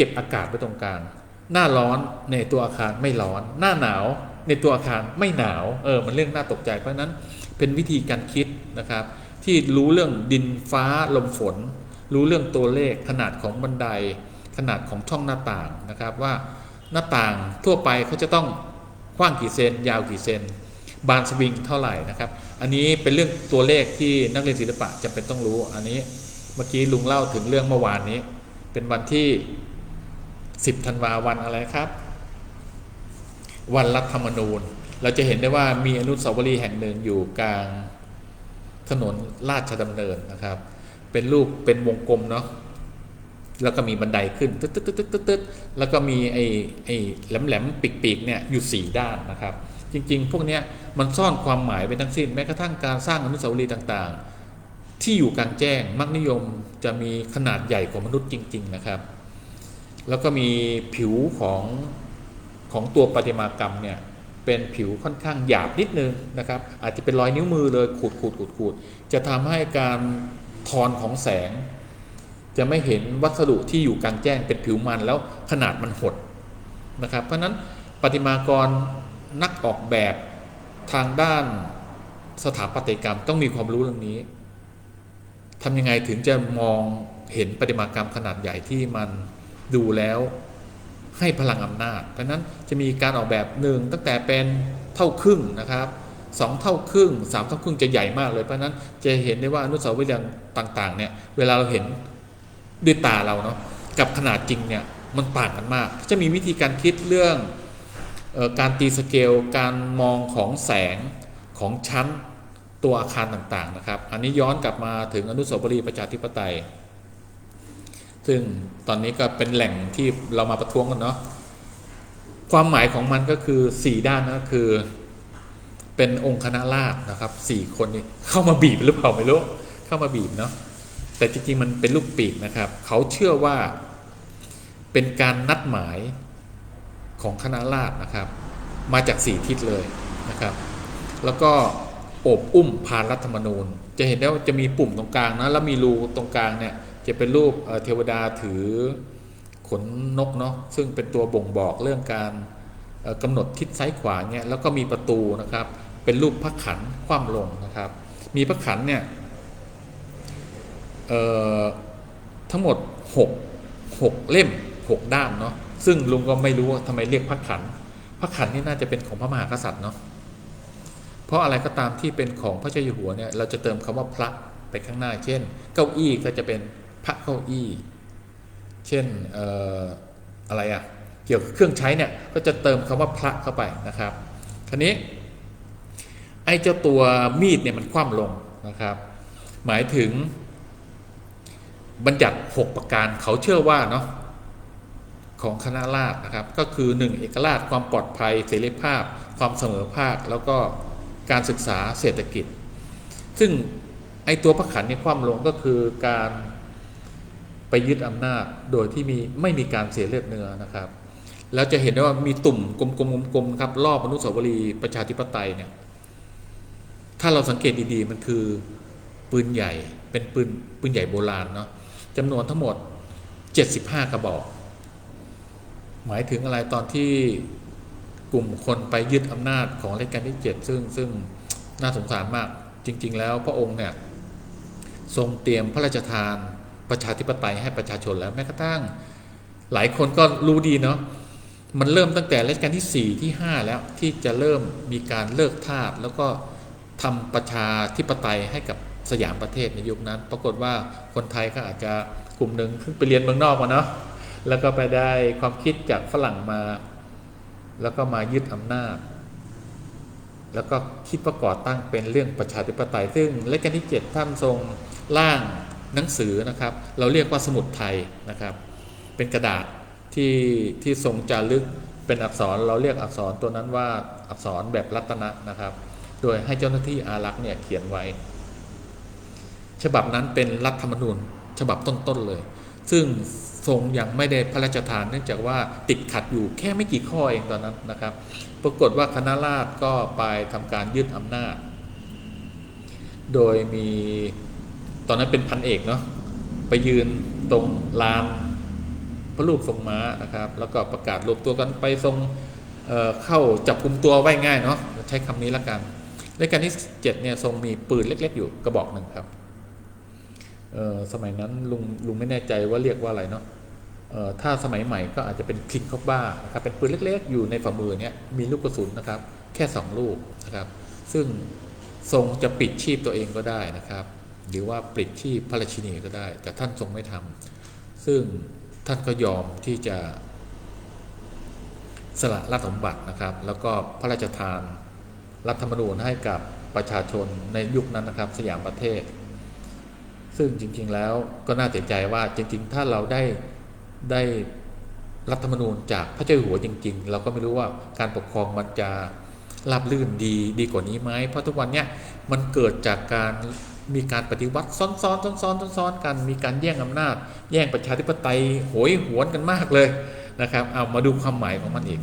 เก็บอากาศไว้ตรงกลาง หน้าร้อนในตัวอาคารไม่ร้อน หน้าหนาวในตัวอาคารไม่หนาวเออมันเรื่องน่าตกใจเพราะนั้นเป็นวิธีการคิดนะครับ ที่รู้เรื่องดินฟ้าลมฝน รู้เรื่องตัวเลขขนาดของบันได ขนาดของช่องหน้าต่างนะครับว่าหน้าต่างทั่วไปเขาจะต้องกว้างกี่เซน ยาวกี่เซน บานสวิงเท่าไหร่นะครับ อันนี้เป็นเรื่องตัวเลขที่นักเรียนศิลปะจำเป็นต้องรู้ อันนี้เมื่อกี้ลุงเล่าถึงเรื่องเมื่อวานนี้ เป็นวันที่ 10ธันวาวันอะไรครับ วันรัฐธรรมนูญ เราจะเห็นได้ว่ามีอนุสาวรีย์แห่งหนึ่งอยู่กลางถนนราชดำเนินนะครับ เป็นรูปเป็นวงกลมเนาะแล้วก็มีบันไดขึ้นตึ๊ดตึ๊ดตึ๊ดตึ๊ดตึ๊ดตึ๊ดแล้วก็มีไอ้ไอ้แหลมแหลมปีกปีกเนี่ยอยู่สี่ด้านนะครับ จริง ๆ พวกเนี้ยมันซ่อนความหมายไปทั้งสิ้นแม้กระทั่งการสร้างอนุสาวรีย์ต่างๆ ที่อยู่กลางแจ้งมักนิยมจะมีขนาดใหญ่กว่ามนุษย์จริง ๆ นะครับ แล้วก็มีผิวของของตัวประติมากรรมเนี่ยเป็นผิวค่อนข้างหยาบนิดนึงนะครับอาจจะเป็นรอยนิ้วมือเลยขูดขูดขูดขูดจะทำให้การทอนของแสง จะไม่เห็นวัสดุที่อยู่กลางแจ้งเป็นผิวมันแล้วขนาดมันหดนะครับ เพราะนั้นประติมากรนักออกแบบทางด้านสถาปัตยกรรมต้องมีความรู้เรื่องนี้ทำยังไงถึงจะมองเห็นประติมากรรมขนาดใหญ่ที่มัน ดูแล้วให้พลังอำนาจเพราะนั้นจะมีการออกแบบหนึ่งตั้งแต่เป็นเท่าครึ่งนะครับสองเท่าครึ่งสามเท่าครึ่งจะใหญ่มากเลย เพราะนั้นจะเห็นได้ว่าอนุสาวรีย์ต่างๆเนี่ยเวลาเราเห็นด้วยตาเราเนาะกับขนาดจริงเนี่ยมันต่างกันมาก จะมีวิธีการคิดเรื่องออการตีสเกล การมองของแสงของชั้นตัวอาคารต่างๆนะครับ อันนี้ย้อนกลับมาถึงอนุสาวรีย์ประชาธิปไตย ซึ่งตอนนี้ก็เป็นแหล่งที่เรามาประท้วงกันเนาะความหมายของมันก็คือสี่ด้านนะคือ เป็นองค์คณะราษฎรนะครับสี่คนนี้เข้ามาบีบหรือเปล่าไม่รู้เข้ามาบีบเนาะแต่จริงๆมันเป็นลูกปีกนะครับ เขาเชื่อว่าเป็นการนัดหมายของคณะราษฎรนะครับ มาจากสี่ทิศเลยนะครับ แล้วก็โอบอุ้มผ่านรัฐธรรมนูญ จะเห็นได้ว่าจะมีปุ่มตรงกลางนะแล้วมีรูตรงกลางเนี่ย จะเป็นรูปเทวดาถือขนนกเนาะซึ่งเป็นตัวบ่งบอกเรื่องการเอ่อกำหนดทิศซ้ายขวาเนี่ยแล้วก็มีประตูนะครับ เป็นรูปพระขันคว่ำลงนะครับ มีพระขันเนี่ยทั้งหมด 6 6 เล่ม 6 ด้ามเนาะซึ่งลุงก็ไม่รู้ว่าทำไมเรียกพระขันพระขันนี่น่าจะเป็นของพระมหากษัตริย์เนาะเพราะอะไรก็ตามที่เป็นของพระเจ้าอยู่หัวเนี่ยเราจะเติมคำว่าพระไปข้างหน้า เช่น เก้าอี้ก็จะเป็น พระเก้าอี้ เช่นอออะไรอะเกี่ยวกับเครื่องใช้เนี่ยก็จะเติมคำว่าพระเข้าไปนะครับทีนี้ไอ้เจ้าตัวมีดเนี่ยมันคว่ำลงนะครับ หมายถึงบัญญัติ 6 ประการเขาเชื่อว่าเนาะของคณะราษฎรนะครับ ก็คือ 1. เอกราชความปลอดภัยเสรีภาพ ความเสมอภาค แล้วก็การศึกษาเศรษฐกิจ ซึ่งไอตัวพระขันในความลงก็คือการ ไปยึดอำนาจโดยที่มีไม่มีการเสียเลือดเนื้อนะครับ แล้วจะเห็นได้ว่ามีตุ่มกลมๆๆครับรอบอนุสาวรีย์ประชาธิปไตยเนี่ยถ้าเราสังเกตดีๆมันคือปืนใหญ่เป็นปืนปืนใหญ่โบราณเนาะจำนวนทั้งหมด 75 กระบอก หมายถึงอะไรตอนที่กลุ่มคนไปยึดอำนาจของรัชกาลที่ 7 ซึ่งซึ่งน่าสงสารมากจริง ๆ แล้วพระองค์เนี่ยทรงเตรียมพระราชทาน ประชาธิปไตยให้ประชาชนแล้วแม้กระทั่งหลายคนก็รู้ดีเนาะมันเริ่มตั้งแต่รัชกาลที่ 4 ที่ 5 แล้วที่จะเริ่มมีการเลิกทาสแล้วก็ทำประชาธิปไตยให้กับสยามประเทศในยุคนั้น ปรากฏว่าคนไทยก็อาจจะกลุ่มหนึ่งขึ้นไปเรียนเมืองนอกมาเนาะแล้วก็ไปได้ความคิดจากฝรั่งมา แล้วก็มายึดอำนาจ แล้วก็คิดประกอบตั้งเป็นเรื่องประชาธิปไตย ซึ่งรัชกาลที่ 7 ท่านทรงร่าง หนังสือนะครับ เราเรียกว่าสมุดไทยนะครับ เป็นกระดาษที่ที่ทรงจารึกเป็นอักษรเราเรียกอักษรตัวนั้นว่าอักษรแบบรัตนะนะครับ โดยให้เจ้าหน้าที่อารักษ์เนี่ยเขียนไว้ ฉบับนั้นเป็นรัฐธรรมนูญฉบับต้นๆเลย ซึ่งทรงยังไม่ได้พระราชทานเนื่องจากว่าติดขัดอยู่แค่ไม่กี่ข้อเองตอนนั้นนะครับ ปรากฏว่าคณะราษฎรก็ไปทำการยึดอำนาจ โดยมี ตอนนั้นเป็นพันเอกเนาะไปยืนตรงลานประรูปทรงม้านะครับ แล้วก็ประกาศรวมตัวกันไปทรงเเข้าจับกุมตัวไว้ง่ายเนาะใช้คำนี้ละกันรัชกาลที่เจ็ดเนี่ยทรงมีปืนเล็ก ๆ อยู่กระบอกหนึ่งครับสมัยนั้นลุงลุงไม่แน่ใจว่าเรียกว่าอะไรเนาะถ้าสมัยใหม่ก็อาจจะเป็นคลิงคอบบ้านะครับเป็นปืนเล็กๆ อยู่ในฝ่ามือเนี่ยมีลูกกระสุนนะครับ แค่สองลูกนะครับ ซึ่งทรงจะปิดชีพตัวเองก็ได้นะครับ หรือว่าปลิดชีพพระราชินีก็ได้ แต่ท่านทรงไม่ทำซึ่งท่านก็ยอมที่จะสละราชสมบัตินะครับ แล้วก็พระราชทานรัฐธรรมนูญให้กับประชาชนในยุคนั้นนะครับ สยามประเทศ ซึ่งจริงๆแล้วก็น่าเสียใจว่าจริง ๆ ถ้าเราได้ได้รัฐธรรมนูญจากพระเจ้าอยู่หัวจริง ๆ เราก็ไม่รู้ว่าการปกครองมันจะราบลื่นดีดีกว่านี้ไหมเพราะทุกวันเนี้ยมันเกิดจากการ มีการปฏิวัติซ้อนๆซ้อนๆซ้อนๆซ้อนๆกัน มีการแย่งอำนาจ แย่งประชาธิปไตยโหยหวนกันมากเลยนะครับ เอามาดูความหมายของมันอีก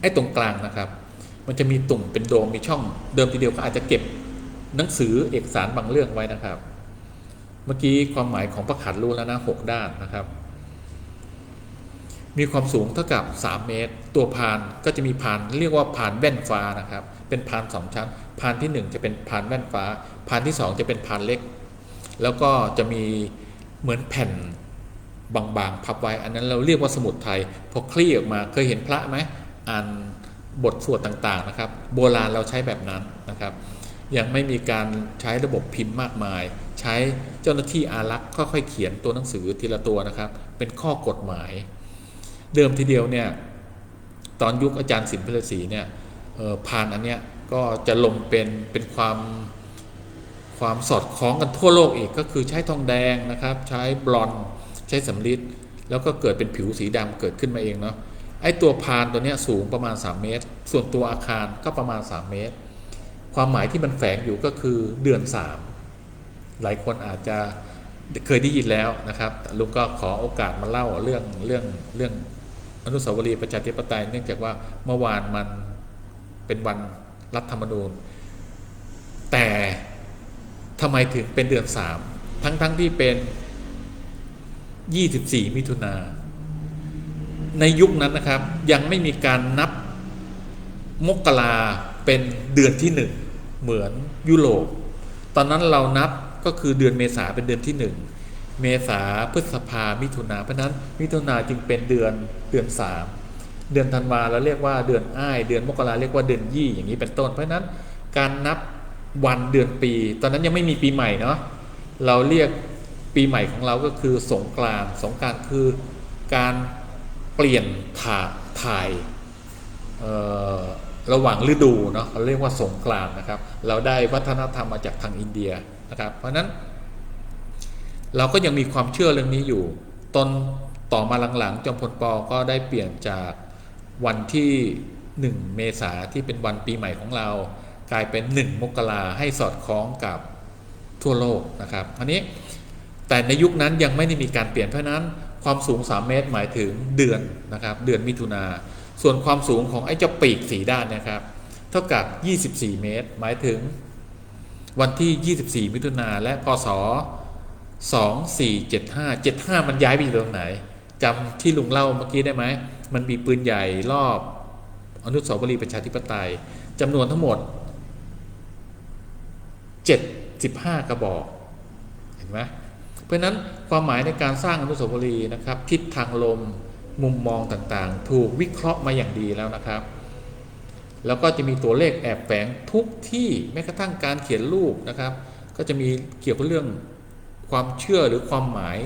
ไอ้ตรงกลางนะครับ มันจะมีตุ่มเป็นโดมมีช่อง เดิมทีเดียวก็อาจจะเก็บหนังสือเอกสารบางเรื่องไว้นะครับ เมื่อกี้ความหมายของประขัดรู้แล้วนะหกด้านนะครับ มีความสูงเท่ากับ 3 เมตร ตัวพานก็จะมีพานเรียกว่าพานแว่นฟ้านะครับ เป็นพานสองชั้นพานที่ 1 จะเป็นพานแว่นฟ้า พานที่ 2 จะเป็นพานเล็ก แล้วก็จะมีเหมือนแผ่นบางๆพับไว้ อันนั้นเราเรียกว่าสมุดไทย พอคลี่ออกมาเคยเห็นพระไหมอ่านบทสวดต่างๆนะครับ โบราณเราใช้แบบนั้นนะครับ ยังไม่มีการใช้ระบบพิมพ์มากมาย ใช้เจ้าหน้าที่อารักษ์ค่อยๆเขียนตัวหนังสือทีละตัวนะครับ เป็นข้อกฎหมาย เดิมทีเดียวเนี่ยตอนยุคอาจารย์สินเพลศรีเนี่ยพานอันเนี้ยก็จะลงเป็นเป็นความ ความสอดคล้องกันทั่วโลกอีกก็คือใช้ทองแดงนะครับ ใช้บลอนด์ใช้สำริดแล้วก็เกิดเป็นผิวสีดำเกิดขึ้นมาเองเนาะไอ้ตัวพานตัวเนี้ยสูงประมาณ 3 เมตร ส่วนตัวอาคารก็ประมาณ 3 เมตร ความหมายที่มันแฝงอยู่ก็คือเดือน 3 หลายคนอาจจะเคยได้ยินแล้วนะครับลุงก็ขอโอกาสมาเล่าเรื่องเรื่องเรื่องอนุสาวรีย์ประชาธิปไตยเนื่องจากว่าเมื่อวานมันเป็นวันรัฐธรรมนูญ แต่ ทำไมถึงเป็นเดือน3ทั้งทั้งที่เป็น 24 มิถุนาในยุคนั้นนะครับ ยังไม่มีการนับมกราเป็นเดือนที่หนึ่งเหมือนยุโรปตอนนั้นเรานับก็คือเดือนเมษาเป็นเดือนที่หนึ่งเมษาพฤษภามิถุนาเพราะนั้นมิถุนาจึงเป็นเดือนเดือนสามเดือนธันวาเราเรียกว่าเดือนอ้าย เดือนมกราเรียกว่าเดือนยี่อย่างนี้เป็นต้น เพราะนั้นการนับ วันเดือนปี ตอนนั้นยังไม่มีปีใหม่เนาะเราเรียกปีใหม่ของเราก็คือสงกรานต์สงกรานต์คือการเปลี่ยนถ่าถ่ายระหว่างฤดูเนาะเราเรียกว่าสงกรานต์นะครับ เราได้วัฒนธรรมมาจากทางอินเดียนะครับ เพราะฉะนั้น เราก็ยังมีความเชื่อเรื่องนี้อยู่ตอนต่อมาหลังๆจอมพลปอก็ได้เปลี่ยนจากวันที่ 1 เมษาที่เป็นวันปีใหม่ของเรา กลายเป็น 1 มกราให้สอดคล้องกับทั่วโลกนะครับอันนี้แต่ในยุคนั้นยังไม่ได้มีการเปลี่ยนเพราะนั้นความสูง 3 เมตรหมายถึงเดือนนะครับ เดือนมิถุนาส่วนความสูงของไอ้เจ้าปีกสีด้านนะครับ เท่ากับ 24 เมตร หมายถึงวันที่ 24 มิถุนาและพศ2475 75 มันย้ายไปอยู่ตรงไหนจำที่ลุงเล่าเมื่อกี้ได้ไหม มันมีปืนใหญ่รอบ อนุสาวรีย์ประชาธิปไตยจำนวนทั้งหมด 75 กระบอก เห็นไหมเพราะนั้นความหมายในการสร้างอนุสาวรีย์นะครับ ทิศทางลมมุมมองต่างๆ ถูกวิเคราะห์มาอย่างดีแล้วนะครับ แล้วก็จะมีตัวเลขแอบแฝงทุกที่แม้กระทั่งการเขียนรูปนะครับ ก็จะมีเกี่ยวกับเรื่องความเชื่อหรือความหมาย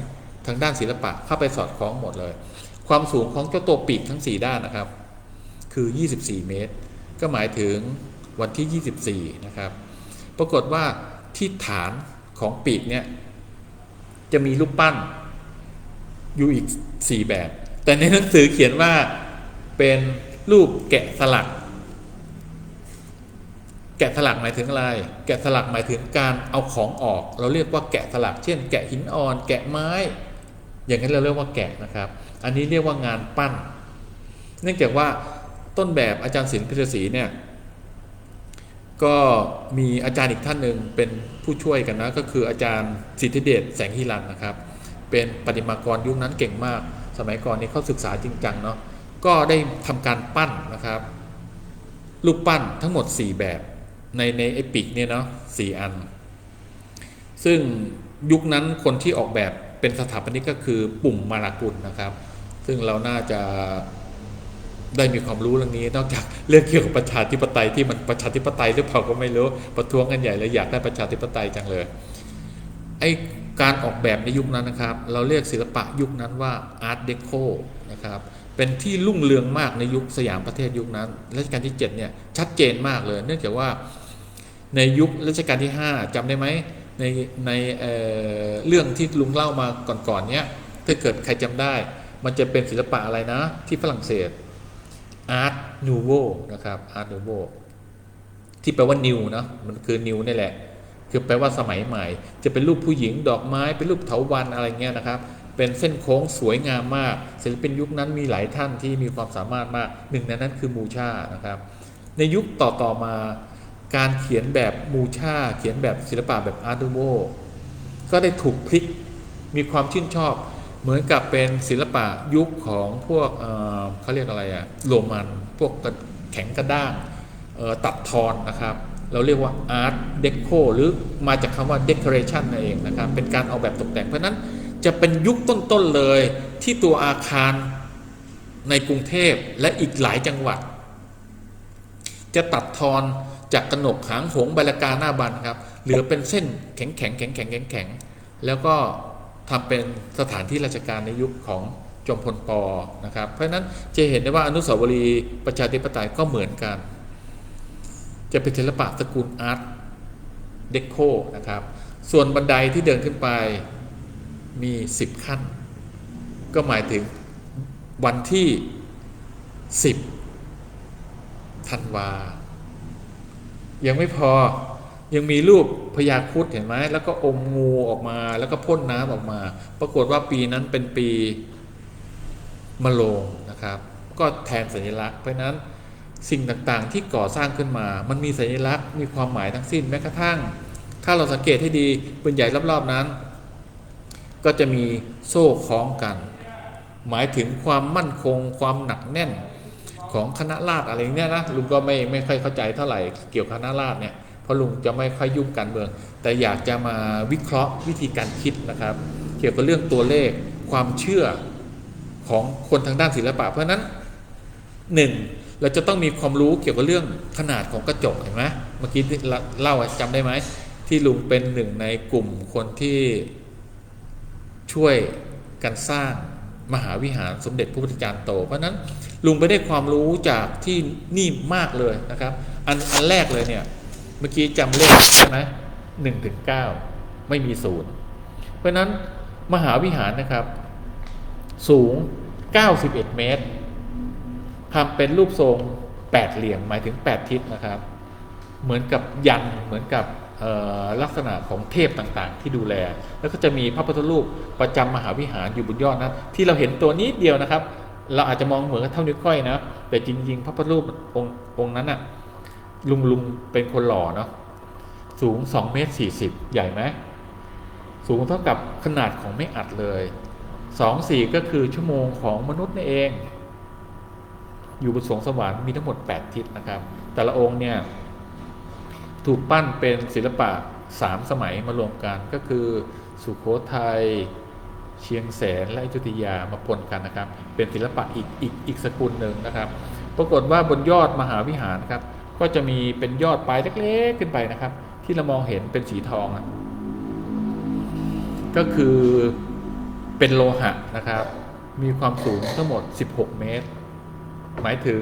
ทางด้านศิลปะเข้าไปสอดคล้องหมดเลย ความสูงของเจ้าตัวปีกทั้ง 4 ด้านนะครับ คือ 24 เมตร ก็หมายถึงวันที่ 24 นะครับ ปรากฏว่าที่ฐานของปีกเนี่ยจะมีรูปปั้นอยู่อีก4แบบ แต่ในหนังสือเขียนว่าเป็นรูปแกะสลัก แกะสลักหมายถึงอะไร แกะสลักหมายถึงการเอาของออก เราเรียกว่าแกะสลัก เช่น แกะหินอ่อน แกะไม้ อย่างนั้นเราเรียกว่าแกะนะครับ อันนี้เรียกว่างานปั้น เนื่องจากว่าต้นแบบอาจารย์ศิลป์พิศษศรีเนี่ย ก็มีอาจารย์อีกท่านหนึ่งเป็นผู้ช่วยกันนะ ก็คืออาจารย์สิทธิเดชแสงฮิรันนะครับ เป็นปฏิมากรยุคนั้นเก่งมาก สมัยก่อนนี่เขาศึกษาจริงจังเนาะก็ได้ทำการปั้นนะครับ รูปปั้นทั้งหมด 4 แบบในในเอพิกเนี่ยเนาะสอัน ซึ่งยุคนั้นคนที่ออกแบบเป็นสถาปนิกก็คือปุ่มมารากุลนะครับ ซึ่งเราน่าจะ ได้มีความรู้เรื่องนี้ นอกจากเรื่องเกี่ยวกับประชาธิปไตยที่มันประชาธิปไตยหรือเปล่าก็ไม่รู้ประท้วงกันใหญ่เลยอยากได้ประชาธิปไตยจังเลยไอการออกแบบในยุคนั้นนะครับ เราเรียกศิลปะยุคนั้นว่าอาร์ตเดโคนะครับเป็นที่รุ่งเรืองมากในยุคสยามประเทศยุคนั้นรัชกาลที่7เนี่ยชัดเจนมากเลย เนื่องจากว่าในยุครัชกาลที่ 5จำได้ไหมในในเเรื่องที่ลุงเล่ามาก่อนๆเนี้ยถ้าเกิดใครจำได้ มันจะเป็นศิลปะอะไรนะ ที่ฝรั่งเศส อาร์ตนูโวนะครับอาร์ตนูโวที่แปลว่านิวนะมันคือนิวนี่แหละ คือแปลว่าสมัยใหม่ จะเป็นรูปผู้หญิงดอกไม้ เป็นรูปเถาวัลย์อะไรเงี้ยนะครับ เป็นเส้นโค้งสวยงามมาก ศิลปินยุคนั้นมีหลายท่านที่มีความสามารถมากหนึ่งในนั้นคือมูชานะครับ ในยุคต่อๆมาการเขียนแบบมูชาเขียนแบบศิลปะแบบอาร์ตูโวก็ได้ถูกพลิกมีความชื่นชอบ เหมือนกับเป็นศิลปะยุคของพวกเเขาเรียกอะไรอะโรมันพวกแข็งกระด้างตัดทอนนะครับ เราเรียกว่าอาร์ตเดโคหรือมาจากคำว่า decoration นั่นเองนะครับ เป็นการออกแบบตกแต่งเพราะนั้นจะเป็นยุคต้นๆเลยที่ตัวอาคารในกรุงเทพและอีกหลายจังหวัด จะตัดทอนจากกระหนกหางหงใบละกาหน้าบันครับ เหลือเป็นเส้นแข็งแข็งแข็งแข็งแข็งแข็งแล้วก็ ทำเป็นสถานที่ราชการในยุคของจอมพลปอนะครับ เพราะนั้นจะเห็นได้ว่าอนุสาวรีย์ประชาธิปไตยก็เหมือนกัน จะเป็นศิลปะตระกูลอาร์ตเดโคนะครับ ส่วนบันไดที่เดินขึ้นไปมี 10 ขั้น ก็หมายถึงวันที่ 10ธันวา ยังไม่พอ ยังมีรูปพญาครุฑเห็นไหมแล้วก็อมงูออกมาแล้วก็พ่นน้ำออกมา ปรากฏว่าปีนั้นเป็นปีมะโรงนะครับ ก็แทนสัญลักษณ์เพราะนั้นสิ่งต่างๆที่ก่อสร้างขึ้นมา มันมีสัญลักษณ์มีความหมายทั้งสิ้นแม้กระทั่ง ถ้าเราสังเกตให้ดีปืนใหญ่รอบๆนั้น ก็จะมีโซ่คล้องกัน หมายถึงความมั่นคงความหนักแน่นของคณะราษฎรอะไรเนี่ยนะลุงก็ไม่ไม่ค่อยเข้าใจเท่าไหร่เกี่ยวกับคณะราษฎรเนี่ย เพราะลุงจะไม่ค่อยยุ่งการเมือง แต่อยากจะมาวิเคราะห์วิธีการคิดนะครับ เกี่ยวกับเรื่องตัวเลขความเชื่อของคนทางด้านศิลปะ เพราะนั้นหนึ่งเราจะต้องมีความรู้เกี่ยวกับเรื่องขนาดของกระจกเห็นไหมเมื่อกี้เล่าจำได้ไหมที่ลุงเป็นหนึ่งในกลุ่มคนที่ช่วยกันสร้างมหาวิหารสมเด็จพระพุทธจารย์โต เพราะนั้นลุงไปได้ความรู้จากที่นี่มากเลยนะครับ อันอันแรกเลยเนี่ย เมื่อกี้จำเลขใช่ไหมหนึ่งถึงเก้าไม่มีศูนย์เพราะนั้นมหาวิหารนะครับ สูง 91 เมตรทำเป็นรูปทรงแปดเหลี่ยมหมายถึง 8 ทิศนะครับ เหมือนกับยันเหมือนกับลักษณะของเทพต่างๆ ที่ดูแล แล้วก็จะมีพระพุทธรูปประจำมหาวิหารอยู่บนยอดนะที่เราเห็นตัวนี้เดียวนะครับ เราอาจจะมองเหมือนเท่านิ้วก้อยนะแต่จริงๆ พระพุทธรูปองค์งนั้นอะ ลุงลุงเป็นคนหล่อเนาะสูง2เมตร40 ใหญ่ไหมสูงเท่ากับขนาดของไม่อัดเลย2 4ก็คือชั่วโมงของมนุษย์นี่เอง อยู่บนสวงสวรรค์มีทั้งหมด 8 ทิศนะครับ แต่ละองค์เนี่ยถูกปั้นเป็นศิลปะสามสมัยมารวมกันก็คือสุโขทัยเชียงแสนและอยุธยามาปนกันนะครับ เป็นศิลปะอีกอีกอีกสกุลหนึ่งนะครับ ปรากฏว่าบนยอดมหาวิหารครับ ก็จะมีเป็นยอดปลายเล็กๆขึ้นไปนะครับ ที่เรามองเห็นเป็นสีทอง ก็คือเป็นโลหะนะครับ มีความสูงทั้งหมด 16 เมตร หมายถึง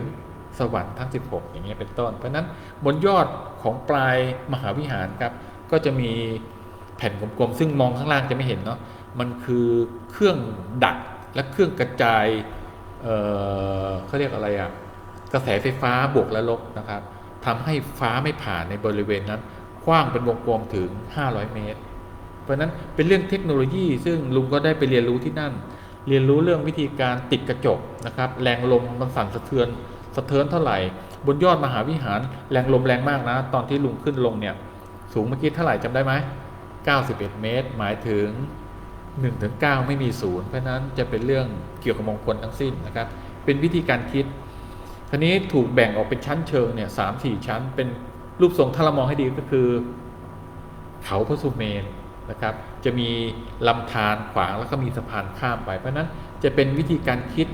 สวรรค์ทั้ง 16 อย่างเงี้ยเป็นต้น เพราะนั้นบนยอดของปลายมหาวิหารครับ ก็จะมีแผ่นกลมๆซึ่งมองข้างล่างจะไม่เห็นเนาะมันคือเครื่องดักและเครื่องกระจายเเขาเรียกอะไรอะกระแสไฟฟ้าบวกและลบนะครับ ทำให้ฟ้าไม่ผ่านในบริเวณนั้นกว้างเป็นวงกลมถึง 500 เมตร เพราะนั้นเป็นเรื่องเทคโนโลยี ซึ่งลุงก็ได้ไปเรียนรู้ที่นั่น เรียนรู้เรื่องวิธีการติดกระจกนะครับ แรงลมมันสั่นสะเทือนสะเทือนเท่าไหร่ บนยอดมหาวิหารแรงลมแรงมากนะ ตอนที่ลุงขึ้นลงเนี่ย สูงเมื่อกี้เท่าไหร่จำได้ไหม 91 เมตร หมายถึง 1-9 ไม่มีศูนย์เพราะฉะนั้นจะเป็นเรื่องเกี่ยวกับมงคลทั้งสิ้นนะครับ เป็นวิธีการคิด ทีนี้ถูกแบ่งออกเป็นชั้นเชิงเนี่ยสามสี่ชั้น เป็นรูปทรงถ้าเรามองให้ดีก็คือ เขาพระสุเมนนะครับ จะมีลำธารขวางแล้วก็มีสะพานข้ามไป เพราะนั้นจะเป็นวิธีการคิด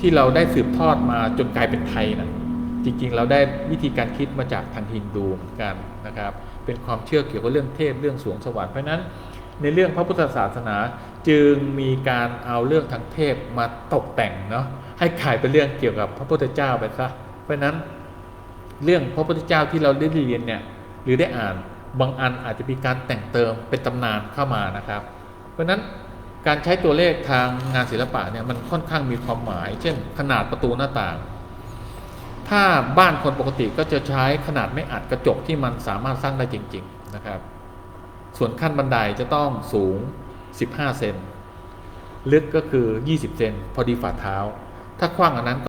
ที่เราได้สืบทอดมาจนกลายเป็นไทยนะจริงๆ เราได้วิธีการคิดมาจากทางฮินดูเหมือนกันนะครับ เป็นความเชื่อเกี่ยวกับเรื่องเทพเรื่องสวงสวรรค์เพราะฉะนั้น ในเรื่องพระพุทธศาสนาจึงมีการเอาเรื่องทางเทพมาตกแต่งเนาะ ให้กลายเป็นเรื่องเกี่ยวกับพระพุทธเจ้าไปซะเพราะนั้นเรื่องพระพุทธเจ้าที่เราได้เรียนเนี่ยหรือได้อ่านบางอันอาจจะมีการแต่งเติมเป็นตำนานเข้ามานะครับ เพราะฉะนั้นการใช้ตัวเลขทางงานศิลปะเนี่ยมันค่อนข้างมีความหมาย เช่น ขนาดประตูหน้าต่าง ถ้าบ้านคนปกติก็จะใช้ขนาดไม่อัดกระจกที่มันสามารถสร้างได้จริง ๆนะครับ ส่วนขั้นบันไดจะต้องสูง 15 เซนลึกก็คือ 20 เซนพอดีฝ่าเท้า ถ้ากว้างอันนั้น